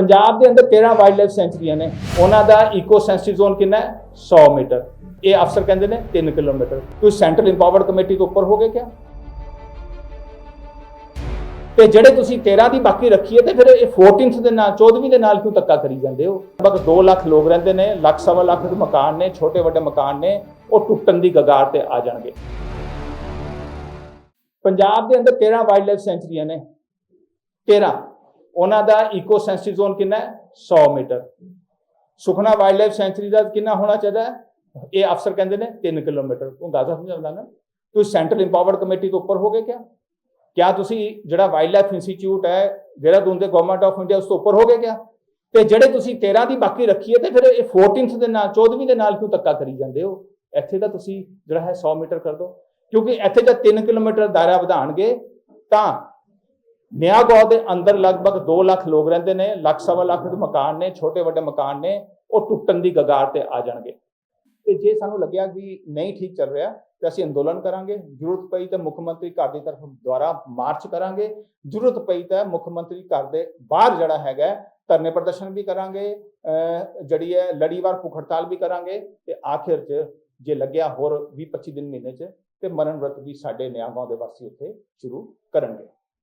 ਪੰਜਾਬ ਦੇ ਅੰਦਰ 13 wild life ਸੈਂਚਰੀਆਂ ਨੇ? ਉਹਨਾਂ ਦਾ ਇਕੋ ਸੈਂਸਿਟਿਵ ਜ਼ੋਨ ਕਿੰਨਾ ਹੈ? 100 ਮੀਟਰ। ਇਹ ਅਫਸਰ ਕਹਿੰਦੇ ਨੇ 3 ਕਿਲੋਮੀਟਰ। ਤੁਸੀਂ ਸੈਂਟਰਲ ਇੰਪਾਵਰਡ ਕਮੇਟੀ ਤੋਂ ਉੱਪਰ ਹੋ ਗਏ ਕਿਆ? ਤੇ ਜਿਹੜੇ ਤੁਸੀਂ 13 ਦੀ ਬਾਕੀ ਰੱਖੀ ਹੈ ਤੇ ਫਿਰ ਇਹ 14th ਦੇ ਨਾਲ 14ਵੀਂ ਦੇ ਨਾਲ ਕਿਉਂ ਧੱਕਾ ਕਰੀ ਜਾਂਦੇ ਹੋ? ਲਗਭਗ 2 ਲੱਖ ਲੋਕ ਰਹਿੰਦੇ ਨੇ, ਲੱਖ ਸਵਾ ਲੱਖ ਦੇ ਮਕਾਨ ਨੇ, ਛੋਟੇ ਵੱਡੇ ਮਕਾਨ ਨੇ, ਉਹ ਟੁੱਟਣ ਦੀ ਗਗਾਰ ਤੇ ਆ ਜਾਣਗੇ। ਪੰਜਾਬ ਦੇ ਅੰਦਰ 13 ਵਾਈਲਡ ਲਾਈਫ ਸੈਂਚਰੀਆਂ ਨੇ? 13 ਉਹਨਾਂ ਦਾ ਇਕੋ ਸੈਂਸਿਟਿਵ ਜ਼ੋਨ ਕਿੰਨਾ ਹੈ? 100 metre. Sukhna wildlife sanctuary ਦਾ ਕਿੰਨਾ ਹੋਣਾ ਚਾਹੀਦਾ ਹੈ? ਇਹ ਅਫਸਰ ਕਹਿੰਦੇ ਨੇ 3 ਕਿਲੋਮੀਟਰ। ਉਹ ਗਾਜ਼ਾ ਸਮਝਾਉਂਦਾ ਨਾ ਤੁਸੀਂ ਸੈਂਟਰਲ ਇੰਪਾਵਰਡ ਕਮੇਟੀ ਤੋਂ ਉੱਪਰ ਹੋਗੇ ਕਿਆ? ਕਿਆ ਤੁਸੀਂ ਜਿਹੜਾ ਵਾਈਲਡ ਲਾਈਫ ਇੰਸਟੀਚਿਊਟ ਹੈ, ਦੇਹਰਾਦੂਨ ਦੇ ਗਵਰਨਮੈਂਟ ਆਫ ਇੰਡੀਆ ਉਸ ਤੋਂ ਉੱਪਰ ਹੋਗੇ ਕਿਆ? ਤੇ ਜਿਹੜੇ ਤੁਸੀਂ 13 ਦੀ ਬਾਕੀ ਰੱਖੀ ਹੈ, ਤੇ ਫਿਰ ਇਹ 14th ਦੇ ਨਾਲ 14ਵੀਂ ਦੇ ਨਾਲ ਕਿਉਂ ਧੱਕਾ ਕਰੀ ਜਾਂਦੇ ਹੋ? ਇੱਥੇ ਤਾਂ ਤੁਸੀਂ ਜਿਹੜਾ ਹੈ 100 ਮੀਟਰ ਕਰ ਦਿਓ ਕਿਉਂਕਿ ਇੱਥੇ ਜਦ 3 ਕਿਲੋਮੀਟਰ ਦਾਇਰਾ ਵਧਾਣਗੇ, ਤਾਂ ਨਿਆਗੌ ਦੇ ਅੰਦਰ ਲਗਭਗ 2 ਲੱਖ ਲੋਕ ਰਹਿੰਦੇ ਨੇ, ਲੱਖ ਸਵਾ ਲੱਖ ਦੇ ਮਕਾਨ ਨੇ, ਛੋਟੇ ਵੱਡੇ ਮਕਾਨ ਨੇ, ਉਹ ਟੁੱਟਣ ਦੀ ਗਗਾਰ ਤੇ ਆ ਜਾਣਗੇ। ਤੇ ਜੇ ਸਾਨੂੰ ਲੱਗਿਆ ਵੀ ਨਹੀਂ ਠੀਕ ਚੱਲ ਰਿਹਾ, ਤੇ ਅਸੀਂ ਅੰਦੋਲਨ ਕਰਾਂਗੇ। ਜ਼ਰੂਰਤ ਪਈ ਤਾਂ ਮੁੱਖ ਮੰਤਰੀ ਘਰ ਦੀ ਤਰਫ ਦੁਆਰਾ ਮਾਰਚ ਕਰਾਂਗੇ। ਜ਼ਰੂਰਤ ਪਈ ਤਾਂ ਮੁੱਖ ਮੰਤਰੀ ਘਰ ਦੇ ਬਾਹਰ ਜਿਹੜਾ ਹੈਗਾ, ਧਰਨੇ ਪ੍ਰਦਰਸ਼ਨ ਵੀ ਕਰਾਂਗੇ ਜਿਹੜੀ ਹੈ ਲੜੀਵਾਰ ਭੁੱਖ ਹੜਤਾਲ ਵੀ ਕਰਾਂਗੇ। ਤੇ ਆਖਿਰ 'ਚ ਜੇ ਲੱਗਿਆ ਹੋਰ 20 25 ਦਿਨ ਮਹੀਨੇ 'ਚ, ਤੇ ਮਰਨ ਵਰਤ ਵੀ ਸਾਡੇ ਨਿਆਗਾਂ ਦੇ ਵਾਸੀ ਉੱਥੇ ਸ਼ੁਰੂ ਕਰਨਗੇ।